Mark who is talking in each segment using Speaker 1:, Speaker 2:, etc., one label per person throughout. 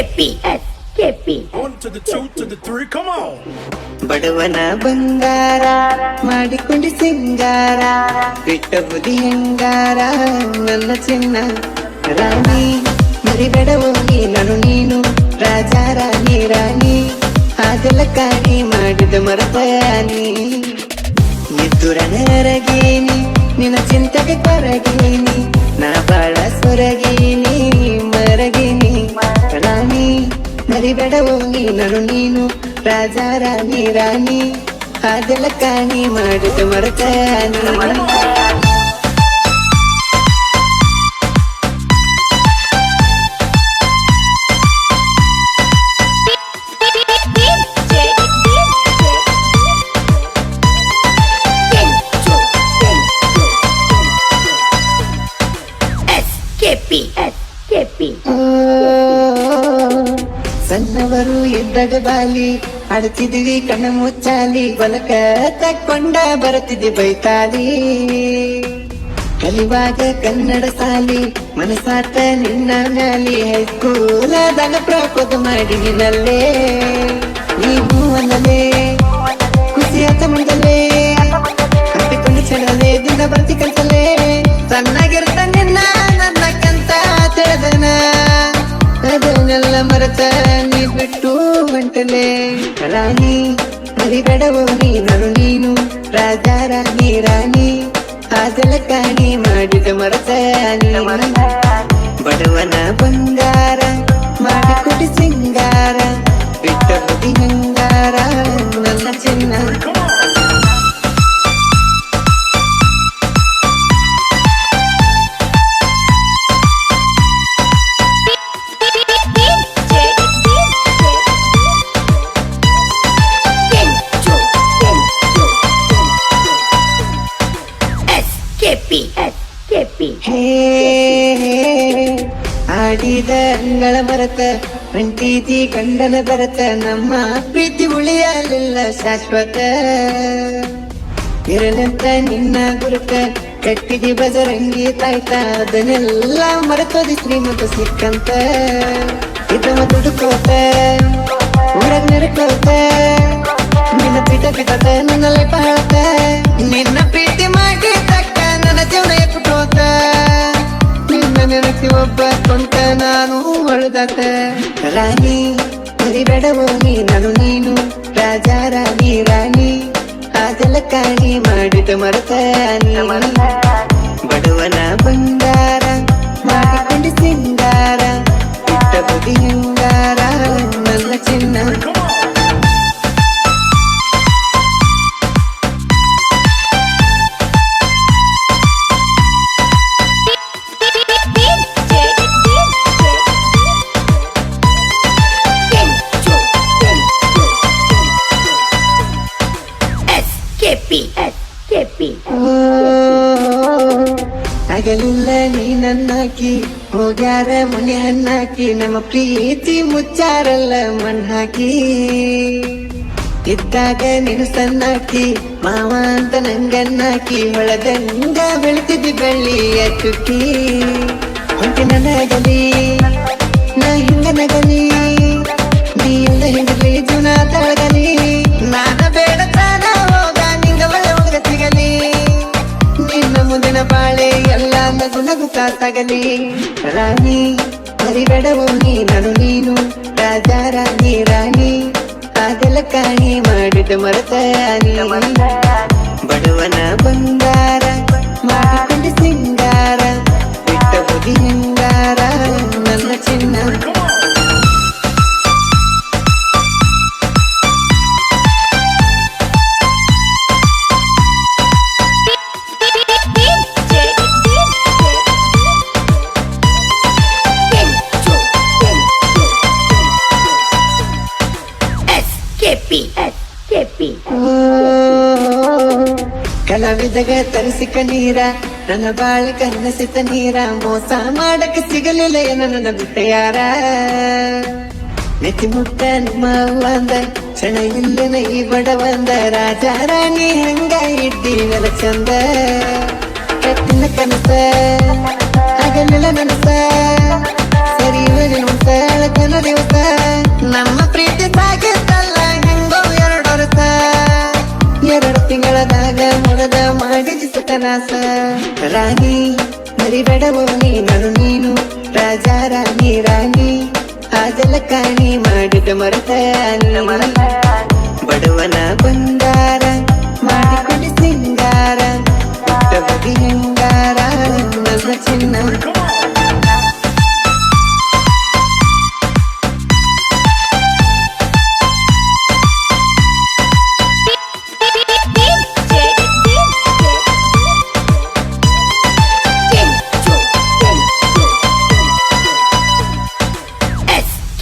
Speaker 1: SKP, SKP.
Speaker 2: One to the two to the three, come on.
Speaker 3: ಬಡವನ ಬಂಗಾರ ಮಾಡಿಕೊಂಡು ಸಿಂಗಾರ ಬಿಟ್ಟ ಬುದಿ ಹೆಂಗಾರ ನನ್ನ ಚಿನ್ನ. ರಾಣಿ ಮರಿ ನಾನು ನೀನು ರಾಜ ರಾಣಿ ರಾಣಿ. ಆಗಲ ಕಾಣಿ ಮಾಡಿದ ಮರತಯಾನಿ ನಿದ್ದುರನರಗೇನಿ ನಿನ್ನ ಚಿಂತೆಗೆ ಕೊರಗೇನಿ ನಾ ಬಾಳ ಸೊರಗೇನಿ. ಮರಿಬೇಡವೋಗಿ ನಾನು ನೀನು ರಾಜ ರಾಣಿ ರಾಣಿ. ಅದೆಲ್ಲ ಕಾಣಿ ಮಾಡಿದ ಮರತಯಾನಿ. ಇದ್ದಾಗ ಬಾಲಿ ಅಡ್ತಿದ್ವಿ ಕಣ್ಣ ಮುಚ್ಚಾಲಿ ಬಲಕ ತಕ್ಕೊಂಡ ಬರುತ್ತಿದ್ದೆ ಬೈತಾಲಿ. ಕಲಿವಾಗ ಕನ್ನಡ ಸಾಲಿ ಮನಸಾತ ನಿನ್ನ ಮ್ಯಾಲಿ. ಹೈಸ್ಕೂಲ ದನ ಮಾಡಿ ನಿನ್ನಲ್ಲೇ. ನೀವು ಅನ್ನಲೇ ರಾಣಿ ಮರಿಬೇಡವೋ ನೀನು ನೀನು ರಾಜ ರಾಣಿ ರಾಣಿ ಹಾಗಲ ಕಾಣಿ ಮಾಡಿದ ಮರತ ಬಡವನ ಬಂಗಾರ ಮಾಡಿ ಕೊಡಿ ಸಿಂಗಾರ ಅಂಗಳ ಪ್ರೀತಿ ಕಂಡನ ಬರತ, ನಮ್ಮ ಪ್ರೀತಿ ಉಳಿಯಲಿಲ್ಲ ಶಾಶ್ವತ. ಇರಲಂತ ನಿನ್ನ ಗುರುತ ಕಟ್ಟಿದಿ ಬಜರಂಗಿ ತಾಯ್ತ, ಅದನ್ನೆಲ್ಲ ಮರೆತೋದಿ ಶ್ರೀಮಂತ ಸಿಕ್ಕಂತ. ಇದಮ ದುಡುಕೋತ ಊರಾಗ ನಡ್ಕೋತ, ನಿನ್ನ ಪೀಠ ಪಿತತ ನನ್ನ ಹಾಳತ. ನಿನ್ನ ಪ್ರೀತಿ ಮಾಡಿ ತಕ್ಕ, ನನ್ನ ಜೀವನ ಎಪ್ಪಟೋತ ನಿನ್ನ ನೆನಪಿ ಒಬ್ಬ ಕೊಂಟ ನಾನು ಹೊಳೆದಾತ ರಾಣಿ, ಮರಿಬೇಡವೋ ನೀ ನಾನು ನೀನು ರಾಜ, ರಾಣಿ ರಾಣಿ ಅದೆಲ್ಲ ಕಾಣಿ ಮಾಡಿದ ಮರತ ಬಡವನ ಬಂಗಾರ ಆಗಲಿಲ್ಲ ನೀ ನನ್ನಾಕಿ ಹೋಗ್ಯಾರ ಮನೆ ಹಣ್ಣಾಕಿ, ನಮ್ಮ ಪ್ರೀತಿ ಮುಚ್ಚಾರಲ್ಲ ಮಣ್ಣಾಕಿ. ಇದ್ದಾಗ ನೀನು ಸಣ್ಣಾಕಿ, ಮಾವ ಅಂತ ನಂಗನ್ನಾಕಿ ಹೊಳದಂಗ ಬೆಳಿತಿದ್ದಿ ಬೆಳ್ಳಿಯ ಚುಕ್ಕಿ ಹೊಂಟಿ ನನಗಲಿ, ನಾ ಹಿಂಗ ನಗಲಿ, ನೀ ಎಲ್ಲ ಹಿಂಗಲಿ ಜೀವನ ತಳಗಲಿ, ನಾನ ನಗು ನಗುತ್ತಾ ತಗಲಿ. ರಾಣಿ, ಮರಿಬೇಡವೋ ನೀ ನಾನು. ನೀನು ರಾಜ, ರಾಣಿ ರಾಣಿ ಹಾಗೆಲ್ಲ ಕಾಣಿ ಮಾಡಿದ ಮರತ ಬಡವನ ಬಂಗಾರ, ಮಾಡಿಕೊಂಡು ಸಿಂಗಾರ, ಬಿಟ್ಟ ಬುದಿ
Speaker 1: SKP.
Speaker 3: ಕಲಾವಿದಗ ತರಿಸಿಕ ನೀರ ನನ್ನ ಬಾಳ ಕನಸಿತ ನೀರ ಮೋಸ ಮಾಡಕ ಸಿಗಲಿಲ್ಲ ಏನ ನನ್ನ ಬಿಟ್ಟ ಯಾರ ನೆತ್ತಿ ಮುಟ್ಟ ನಿಮ್ಮ ಅಂದ ಕ್ಷಣ ಇಲ್ಲಿನ ಈ ಬಡವಂದ ರಾಜ ರಾಣಿ ಹಂಗ ಇದ್ದೀವಲ್ಲ ಚಂದ ಕಟ್ಟಿನ ಕನಸ ಹಗಲಿಲ್ಲ ನನಸ ಸರಿ ತಿಂಗಳದಾಗ ಮುರದ ಮಾಡಿದ ಸುಖನಾಸ ರಾಣಿ, ಮರಿಬೇಡವೋ ನೀ ನೀನು. ರಾಜ, ರಾಣಿ ರಾಣಿ ಆದಲ ಕಾಣಿ ಮಾಡಿದ ಮರತ ಬಡವನ ಬಂಗಾರ ಮಾಡಿಕೊಂಡು ಸಿಂಗಾರ. ಹೆಂಗಾರ ನನ್ನ ಚಿನ್ನ.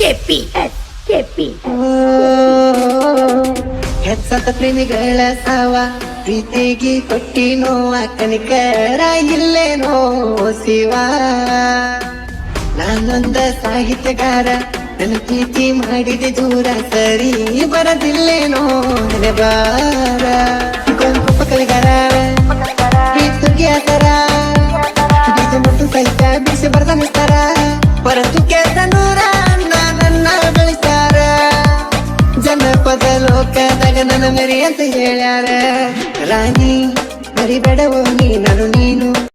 Speaker 1: ಕೆಪಿ
Speaker 3: ಹೆಚ್ಚಂತ ಪ್ರೇಮಿಗಳ ಸಾವ, ಪ್ರೀತಿಗೆ ಕೊಟ್ಟಿ ನೋವ, ಕನಿಕರ ಇಲ್ಲೇನೋ ಶಿವ. ನಾನೊಂದ ಸಾಹಿತ್ಯಗಾರ, ನನ್ನ ಪ್ರೀತಿ ಮಾಡಿದೆ ದೂರ, ಸರಿ ಬರದಿಲ್ಲೇನೋ ನೆನಬಾರ ಕಲಿಗಾರ ಪ್ರೀತಿಗೆ ಆತರ ಬೀಜ ಮತ್ತು ಸಹಿತ ಬಿಸಿ ಬರದ ನಿಸ್ತಾರ, ಹೊರತು ಅಂತ ಹೇಳ್ಯಾರ. ರಾಣಿ ಮರಿಬೇಡವೋ ನೀ ನಾನು ನೀನು.